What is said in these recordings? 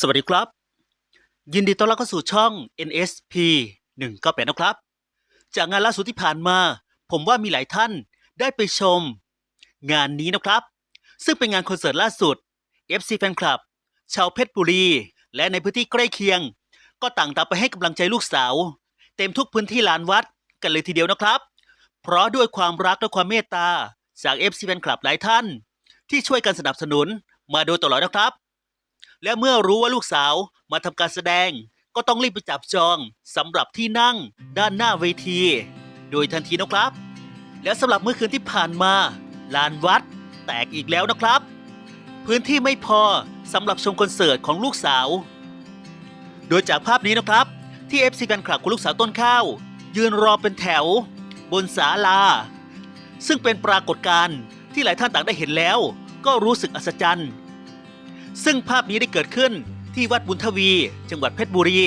สวัสดีครับ ยินดีต้อนรับเข้าสู่ช่อง NSP 198นะครับ จากงานล่าสุดที่ผ่านมา ผมว่ามีหลายท่านได้ไปชม งานนี้นะครับ ซึ่งเป็นงานคอนเสิร์ตล่าสุด FC Fan Club ชาวเพชรบุรี และในพื้นที่ใกล้เคียง ก็ต่างตามไปให้กำลังใจลูกสาว เต็มทุกพื้นที่ลานวัดกันเลยทีเดียวนะครับ เพราะด้วยความรักและความเมตตาจาก FC Fan Club หลายท่าน ที่ช่วยกันสนับสนุนมาโดยตลอดนะครับ และเมื่อรู้ว่าลูกสาวมาทำการแสดง ก็ต้องรีบไปจับจองสำหรับที่นั่งด้านหน้าเวที โดยทันทีนะครับ และสำหรับเมื่อคืนที่ผ่านมา ลานวัด แตกอีกแล้วนะครับ พื้นที่ไม่พอสำหรับชมคอนเสิร์ตของลูกสาว โดยจากภาพนี้นะครับ ที่ FC แฟนคลับของลูกสาวต้นข้าว ยืนรอเป็นแถว บนศาลา ซึ่งเป็นปรากฏการณ์ที่หลายท่านต่างได้เห็นแล้ว ก็รู้สึกอัศจรรย์ ซึ่งภาพนี้ได้เกิดขึ้นที่วัดบุญทวี จังหวัดเพชรบุรี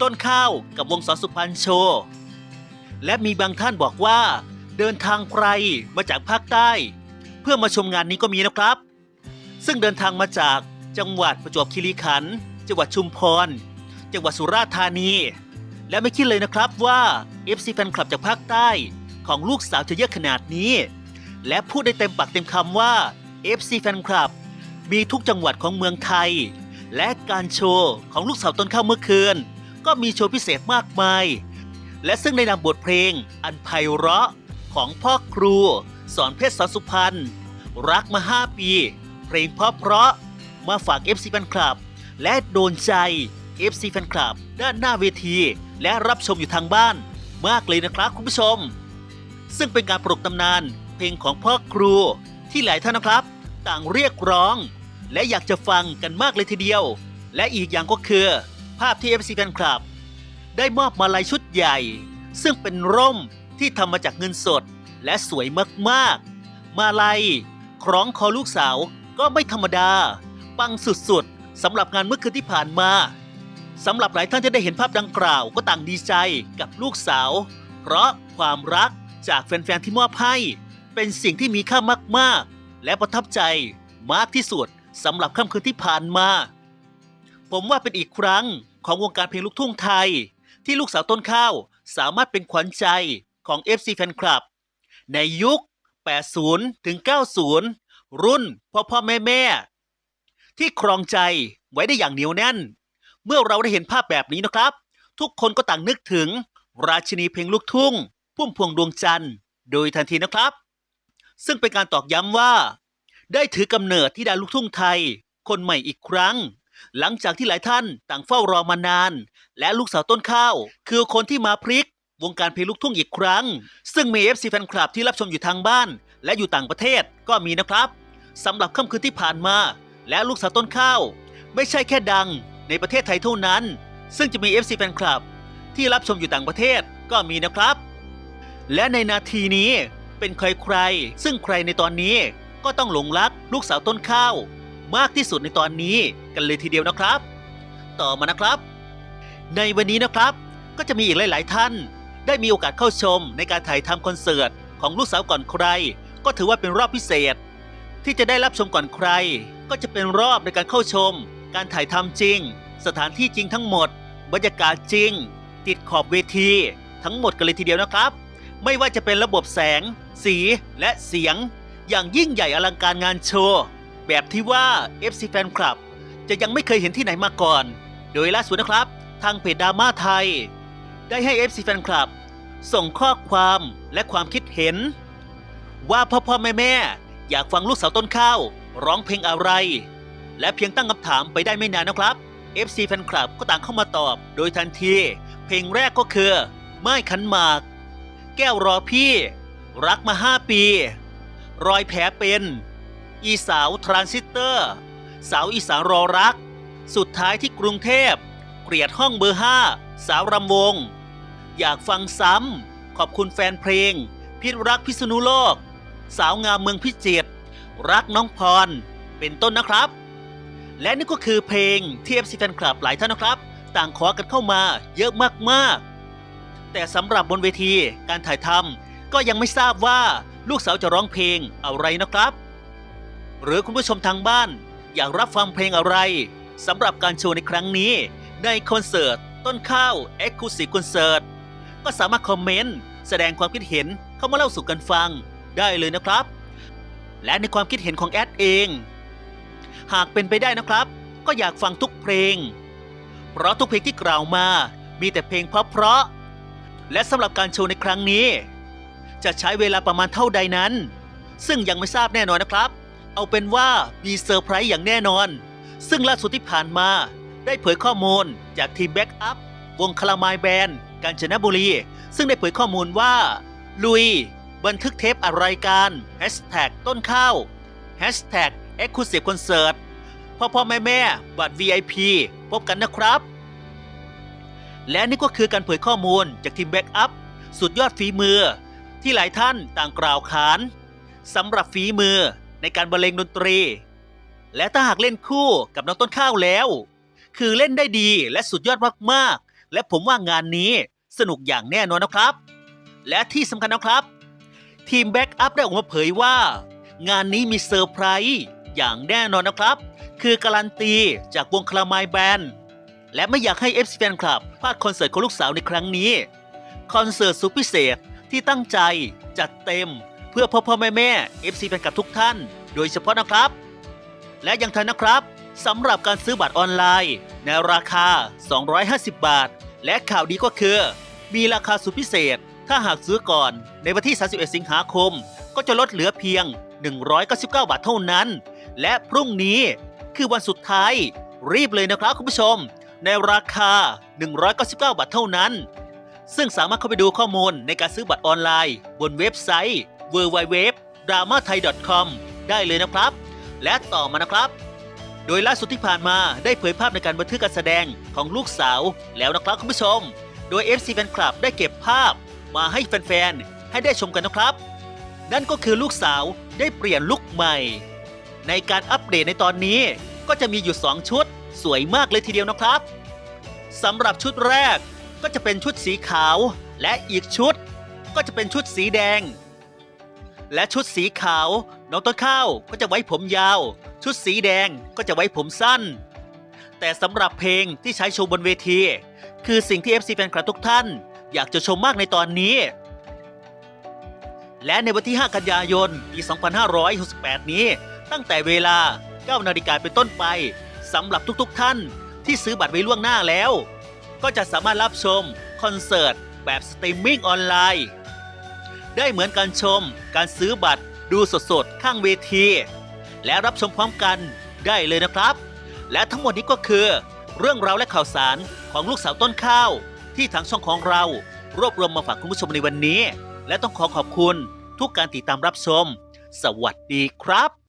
ต้นข้าวกับวงสอนสุพรรณโชว์และมีบางท่านบอกว่า เดินทางไกลมาจากภาคใต้ เพื่อมาชมงานนี้ก็มีนะครับ ซึ่งเดินทางมาจากจังหวัดประจวบคีรีขันธ์จังหวัดชุมพร จังหวัดสุราษฎร์ธานี และไม่คิดเลยนะครับว่า FC แฟนคลับจากภาคใต้ของลูกสาวจะเยอะขนาดนี้ และพูดได้เต็มปากเต็มคำว่า FC แฟนคลับ มีทุกจังหวัดของเมืองไทย และการโชว์ของลูกสาวต้นข้าวเมื่อคืน ก็มีโชว์พิเศษมากมาย และซึ่งในนามบทเพลงอันไพเราะของพ่อครู สอนเพชรสอนสุพรรณรักมา5ปี เพลงเพราะเพราะมาฝาก FC แฟนคลับ และโดนใจ FC แฟนคลับ ด้านหน้าเวที และรับชมอยู่ทางบ้าน มากเลยนะครับคุณผู้ชม ซึ่งเป็นการปลุกตำนาน เพลงของพ่อครูที่หลายท่านนะครับ ต่างเรียกร้อง และอยากจะฟังกันมากเลยทีเดียว และอีกอย่างก็คือ ภาพที่ FC แฟนคลับ ได้มอบมาลัยชุดใหญ่ ซึ่งเป็นร่มที่ทำมาจากเงินสด และสวยมากๆ มาลัยคล้องคอลูกสาวก็ไม่ธรรมดา ปังสุดๆสำหรับงานเมื่อคืนที่ผ่านมาสำหรับหลายท่านที่ได้เห็นภาพดังกล่าวก็ต่างดีใจกับลูกสาว เพราะความรักจากแฟนๆที่มอบให้ เป็นสิ่งที่มีค่ามากๆ และประทับใจมากที่สุด สำหรับค่ำคืนที่ผ่านมา ผมว่าเป็นอีกครั้งของวงการเพลงลูกทุ่งไทย ที่ลูกสาวต้นข้าวสามารถเป็นขวัญใจของ FC Fan Club ในยุค 80 ถึง 90 รุ่นพ่อพ่อแม่แม่ที่ครองใจไว้ได้อย่างเหนียวแน่น เมื่อเราได้เห็นภาพแบบนี้นะครับ ทุกคนก็ต่างนึกถึง ราชินีเพลงลูกทุ่ง พุ่มพวงดวงจันทร์ โดยทันทีนะครับ ซึ่งเป็นการตอกย้ำว่า ได้ถือกำเนิดที่ดาลูกทุ่งไทย คนใหม่อีกครั้ง หลังจากที่หลายท่านต่างเฝ้ารอมานาน และลูกสาวต้นข้าว คือคนที่มาพลิก วงการเพลงลูกทุ่งอีกครั้ง ซึ่งมี FC แฟนคลับที่รับชมอยู่ทางบ้าน และอยู่ต่างประเทศก็มีนะครับสำหรับค่ำคืนที่ผ่านมา และลูกสาวต้นข้าว ไม่ใช่แค่ดังในประเทศไทยเท่านั้น ซึ่งจะมี FC แฟนคลับที่รับชมอยู่ต่างประเทศก็มีนะครับ และในนาทีนี้เป็นใครๆ ซึ่งใครในตอนนี้ ก็ต้องหลงรักลูกสาวต้นข้าว มากที่สุดในตอนนี้กันเลยทีเดียวนะครับ ต่อมานะครับ ในวันนี้นะครับก็จะมีอีกหลาย ๆ ท่าน ได้มีโอกาสเข้าชมในการถ่ายทำคอนเสิร์ตของลูกสาวก่อนใคร ก็ถือว่าเป็นรอบพิเศษ ที่จะได้รับชมก่อนใคร ก็จะเป็นรอบในการเข้าชม การถ่ายทำจริง สถานที่จริงทั้งหมด บรรยากาศจริง ติดขอบเวที ทั้งหมดกันเลยทีเดียวนะครับ ไม่ว่าจะเป็นระบบแสง สีและเสียง อย่างยิ่งใหญ่อลังการงานโชว์ แบบที่ว่า FC Fan Club จะยังไม่เคยเห็นที่ไหนมาก่อน โดยล่าสุดนะครับ ทางเพจดราม่าไทย ได้ให้ FC Fan Club ส่งข้อความและความคิดเห็น ว่าพ่อพ่อแม่แม่อยากฟังลูกสาวต้นข้าว ร้องเพลงอะไร และเพียงตั้งคำถามไปได้ไม่นานนะครับ FC Fan Club ก็ต่างเข้ามาตอบ โดยทันที เพลงแรกก็คือ ไม้ขันหมาก แก้วรอพี่ รักมาห้าปี รอยแผลเป็น อีสาวทรานซิสเตอร์ สาวอีสานรอรัก สุดท้ายที่กรุงเทพ เกลียดห้องเบอร์ห้าสาวรำวง อยากฟังซ้ำ ขอบคุณแฟนเพลง พิรักพิษณุโลก สาวงามเมืองพิจิตรรักน้องพร เป็นต้นนะครับ และนี่ก็คือเพลงที่ FC แฟนคลับหลายท่านนะครับ ต่างขอกันเข้ามาเยอะมากๆ แต่สำหรับบนเวทีการถ่ายทำก็ยังไม่ทราบว่า ลูกสาวจะร้องเพลงอะไรนะครับ หรือคุณผู้ชมทางบ้าน อยากรับฟังเพลงอะไรสำหรับการโชว์ในครั้งนี้ ในคอนเสิร์ต ต้นข้าว e x c l u s i v e Concert ก็สามารถคอมเมนต์ แสดงความคิดเห็นเข้ามาเล่าสู่กันฟังได้เลยนะครับ และในความคิดเห็นของแอดเอง หากเป็นไปได้นะครับ ก็อยากฟังทุกเพลง เพราะทุกเพลงที่กล่าวมามีแต่เพลงเพราะๆและสำหรับการโชว์ในครั้งนี้ จะใช้เวลาประมาณเท่าใดนั้น ซึ่งยังไม่ทราบแน่นอนนะครับ เอาเป็นว่ามีเซอร์ไพรส์อย่างแน่นอน ซึ่งล่าสุดที่ผ่านมา ได้เผยข้อมูลจากทีมแบ็กอัพวงคลามายแบนด์กาญจนบุรี ซึ่งได้เผยข้อมูลว่า ลุย บันทึกเทปอะไรกันแฮชแท็กต้นข้าวแฮชแท็กเอ็กซ์คลูซีฟคอนเสิร์ตพ่อพ่อแม่แม่บัตร VIP พบกันนะครับ และนี่ก็คือการเผยข้อมูลจากทีมแบ็กอัพสุดยอดฝีมือ ที่หลายท่านต่างกล่าวขานสำหรับฝีมือในการบรรเลงดนตรี และถ้าหากเล่นคู่กับน้องต้นข้าวแล้ว คือเล่นได้ดีและสุดยอดมากๆ และผมว่างานนี้สนุกอย่างแน่นอนนะครับ และที่สำคัญนะครับ ทีมแบ็กอัพได้ออกมาเผยว่า งานนี้มีเซอร์ไพรส์อย่างแน่นอนนะครับ คือการันตีจากวงคลามายแบนด์และไม่อยากให้ FC แฟนคลับพลาดคอนเสิร์ตของลูกสาวในครั้งนี้ คอนเสิร์ตสุดพิเศษ ที่ตั้งใจจัดเต็มเพื่อพ่อพ่อแม่แม่ FC แฟนคลับทุกท่าน โดยเฉพาะนะครับ และยังทันนะครับสำหรับการซื้อบัตรออนไลน์ ในราคา 250 บาท และข่าวดีก็คือ มีราคาสุดพิเศษ ถ้าหากซื้อก่อนในวันที่ 31 สิงหาคม ก็จะลดเหลือเพียง 199 บาทเท่านั้น และพรุ่งนี้คือวันสุดท้าย รีบเลยนะครับคุณผู้ชม ในราคา 199 บาทเท่านั้น ซึ่งสามารถเข้าไปดูข้อมูลในการซื้อบัตรออนไลน์ บนเว็บไซต์ www.dramathai.com ได้เลยนะครับ และต่อมานะครับ โดยล่าสุดที่ผ่านมาได้เผยภาพในการบันทึกการแสดงของลูกสาวแล้วนะครับคุณผู้ชม โดย FC Fan Club ได้เก็บภาพมาให้แฟนๆ ให้ได้ชมกันนะครับ นั่นก็คือลูกสาวได้เปลี่ยนลุคใหม่ ในการอัปเดตในตอนนี้ก็จะมีอยู่ 2 ชุด สวยมากเลยทีเดียวนะครับสำหรับชุดแรก ก็จะเป็นชุดสีขาว และอีกชุด ก็จะเป็นชุดสีแดง และชุดสีขาว น้องต้นข้าวก็จะไว้ผมยาว ชุดสีแดงก็จะไว้ผมสั้น แต่สำหรับเพลงที่ใช้โชว์บนเวที คือสิ่งที่ FC แฟนคลับทุกท่าน อยากจะชมมากในตอนนี้ และในวันที่ 5 กันยายนปี 2568 นี้ ตั้งแต่เวลา9นาฬิกาเป็นต้นไปสำหรับทุกๆ ท่านที่ซื้อบัตรไว้ล่วงหน้าแล้ว ก็จะสามารถรับชมคอนเสิร์ตแบบสตรีมมิ่งออนไลน์ ได้เหมือนการชม การซื้อบัตรดูสดๆ ข้างเวที และรับชมพร้อมกันได้เลยนะครับ และทั้งหมดนี้ก็คือ เรื่องราวและข่าวสารของลูกสาวต้นข้าว ที่ทางช่องของเรา รวบรวมมาฝากคุณผู้ชมในวันนี้ และต้องขอขอบคุณทุกการติดตามรับชม สวัสดีครับ